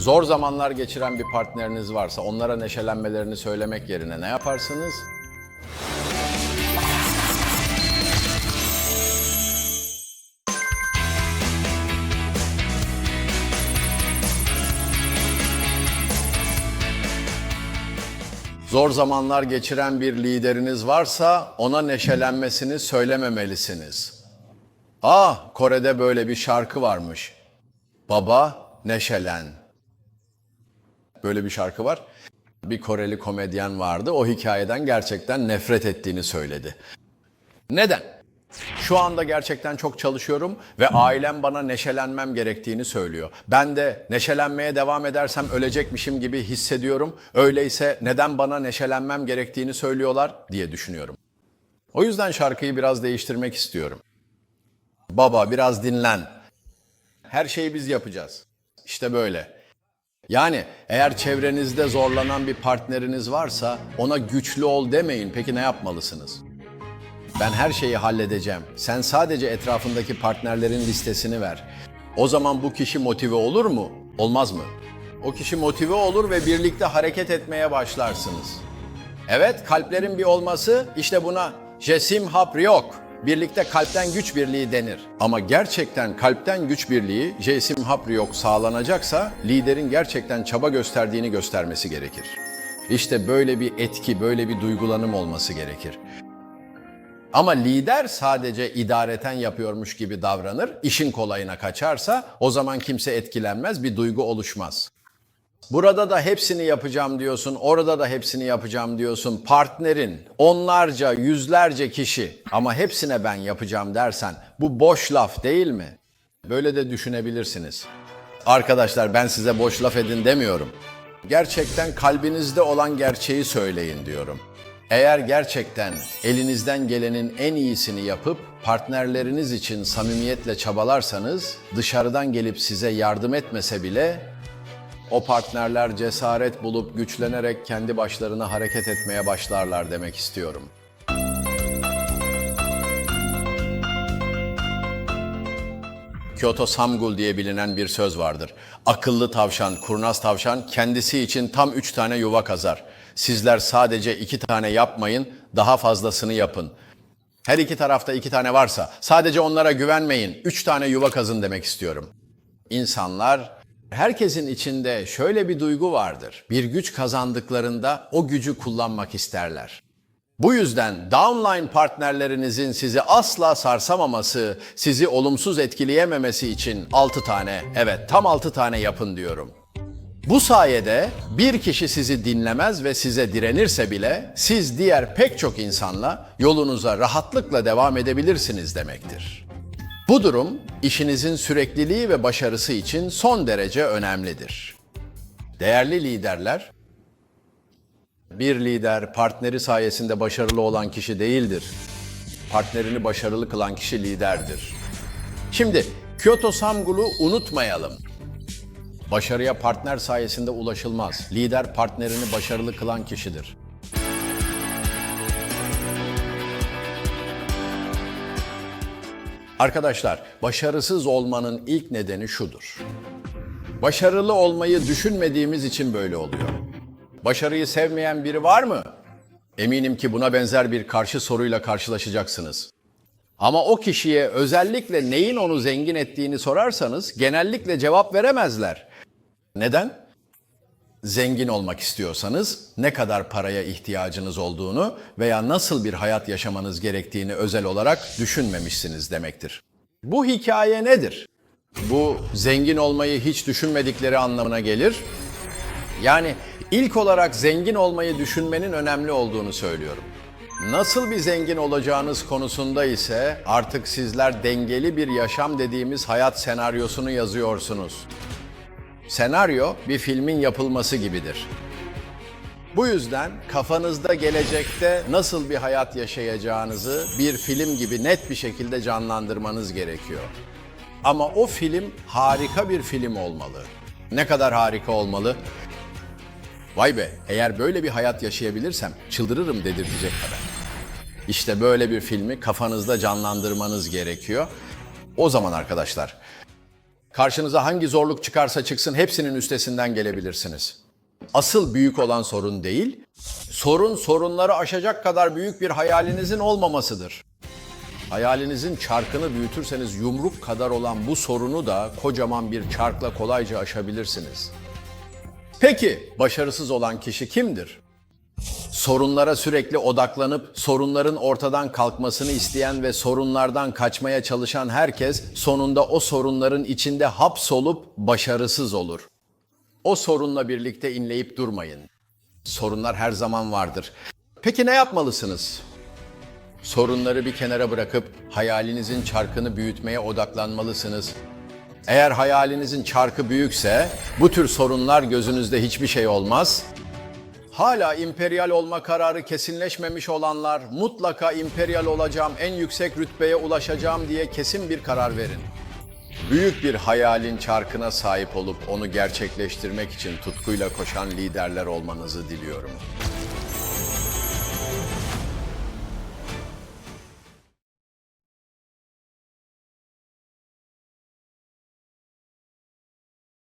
Zor zamanlar geçiren bir partneriniz varsa onlara neşelenmelerini söylemek yerine ne yaparsınız? Zor zamanlar geçiren bir lideriniz varsa ona neşelenmesini söylememelisiniz. Ah, Kore'de böyle bir şarkı varmış. Baba neşelen. Böyle bir şarkı var. Bir Koreli komedyen vardı. O hikayeden gerçekten nefret ettiğini söyledi. Neden? Şu anda gerçekten çok çalışıyorum ve ailem bana neşelenmem gerektiğini söylüyor. Ben de neşelenmeye devam edersem ölecekmişim gibi hissediyorum. Öyleyse neden bana neşelenmem gerektiğini söylüyorlar diye düşünüyorum. O yüzden şarkıyı biraz değiştirmek istiyorum. Baba biraz dinlen. Her şeyi biz yapacağız. İşte böyle. Yani eğer çevrenizde zorlanan bir partneriniz varsa ona güçlü ol demeyin. Peki ne yapmalısınız? Ben her şeyi halledeceğim. Sen sadece etrafındaki partnerlerin listesini ver. O zaman bu kişi motive olur mu? Olmaz mı? O kişi motive olur ve birlikte hareket etmeye başlarsınız. Evet, kalplerin bir olması işte buna Jesim Hapriok. Birlikte kalpten güç birliği denir. Ama gerçekten kalpten güç birliği Jesim Hapriok sağlanacaksa liderin gerçekten çaba gösterdiğini göstermesi gerekir. İşte böyle bir etki, böyle bir duygulanım olması gerekir. Ama lider sadece idareten yapıyormuş gibi davranır, işin kolayına kaçarsa o zaman kimse etkilenmez, bir duygu oluşmaz. Burada da hepsini yapacağım diyorsun, orada da hepsini yapacağım diyorsun. Partnerin onlarca, yüzlerce kişi ama hepsine ben yapacağım dersen bu boş laf değil mi? Böyle de düşünebilirsiniz. Arkadaşlar ben size boş laf edin demiyorum. Gerçekten kalbinizde olan gerçeği söyleyin diyorum. Eğer gerçekten elinizden gelenin en iyisini yapıp partnerleriniz için samimiyetle çabalarsanız dışarıdan gelip size yardım etmese bile o partnerler cesaret bulup güçlenerek kendi başlarına hareket etmeye başlarlar demek istiyorum. Kyoto Samgul diye bilinen bir söz vardır. Akıllı tavşan, kurnaz tavşan kendisi için tam üç tane yuva kazar. Sizler sadece iki tane yapmayın, daha fazlasını yapın. Her iki tarafta iki tane varsa sadece onlara güvenmeyin, üç tane yuva kazın demek istiyorum. İnsanlar, herkesin içinde şöyle bir duygu vardır. Bir güç kazandıklarında o gücü kullanmak isterler. Bu yüzden downline partnerlerinizin sizi asla sarsamaması, sizi olumsuz etkileyememesi için 6 tane, evet tam 6 tane yapın diyorum. Bu sayede bir kişi sizi dinlemez ve size direnirse bile siz diğer pek çok insanla yolunuza rahatlıkla devam edebilirsiniz demektir. Bu durum işinizin sürekliliği ve başarısı için son derece önemlidir. Değerli liderler, bir lider partneri sayesinde başarılı olan kişi değildir. Partnerini başarılı kılan kişi liderdir. Şimdi Kyoto Samgul'u unutmayalım. Başarıya partner sayesinde ulaşılmaz. Lider partnerini başarılı kılan kişidir. Arkadaşlar, başarısız olmanın ilk nedeni şudur. Başarılı olmayı düşünmediğimiz için böyle oluyor. Başarıyı sevmeyen biri var mı? Eminim ki buna benzer bir karşı soruyla karşılaşacaksınız. Ama o kişiye özellikle neyin onu zengin ettiğini sorarsanız genellikle cevap veremezler. Neden? Zengin olmak istiyorsanız ne kadar paraya ihtiyacınız olduğunu veya nasıl bir hayat yaşamanız gerektiğini özel olarak düşünmemişsiniz demektir. Bu hikaye nedir? Bu zengin olmayı hiç düşünmedikleri anlamına gelir. Yani ilk olarak zengin olmayı düşünmenin önemli olduğunu söylüyorum. Nasıl bir zengin olacağınız konusunda ise artık sizler dengeli bir yaşam dediğimiz hayat senaryosunu yazıyorsunuz. Senaryo bir filmin yapılması gibidir. Bu yüzden kafanızda gelecekte nasıl bir hayat yaşayacağınızı bir film gibi net bir şekilde canlandırmanız gerekiyor. Ama o film harika bir film olmalı. Ne kadar harika olmalı? Vay be, eğer böyle bir hayat yaşayabilirsem çıldırırım dedirtecek kadar. İşte böyle bir filmi kafanızda canlandırmanız gerekiyor. O zaman arkadaşlar Karşınıza hangi zorluk çıkarsa çıksın hepsinin üstesinden gelebilirsiniz. Asıl büyük olan sorun değil, sorun sorunları aşacak kadar büyük bir hayalinizin olmamasıdır. Hayalinizin çarkını büyütürseniz yumruk kadar olan bu sorunu da kocaman bir çarkla kolayca aşabilirsiniz. Peki başarısız olan kişi kimdir? Sorunlara sürekli odaklanıp sorunların ortadan kalkmasını isteyen ve sorunlardan kaçmaya çalışan herkes sonunda o sorunların içinde hapsolup başarısız olur. O sorunla birlikte inleyip durmayın. Sorunlar her zaman vardır. Peki ne yapmalısınız? Sorunları bir kenara bırakıp hayalinizin çarkını büyütmeye odaklanmalısınız. Eğer hayalinizin çarkı büyükse bu tür sorunlar gözünüzde hiçbir şey olmaz. Hala imperyal olma kararı kesinleşmemiş olanlar mutlaka imperyal olacağım, en yüksek rütbeye ulaşacağım diye kesin bir karar verin. Büyük bir hayalin çarkına sahip olup onu gerçekleştirmek için tutkuyla koşan liderler olmanızı diliyorum.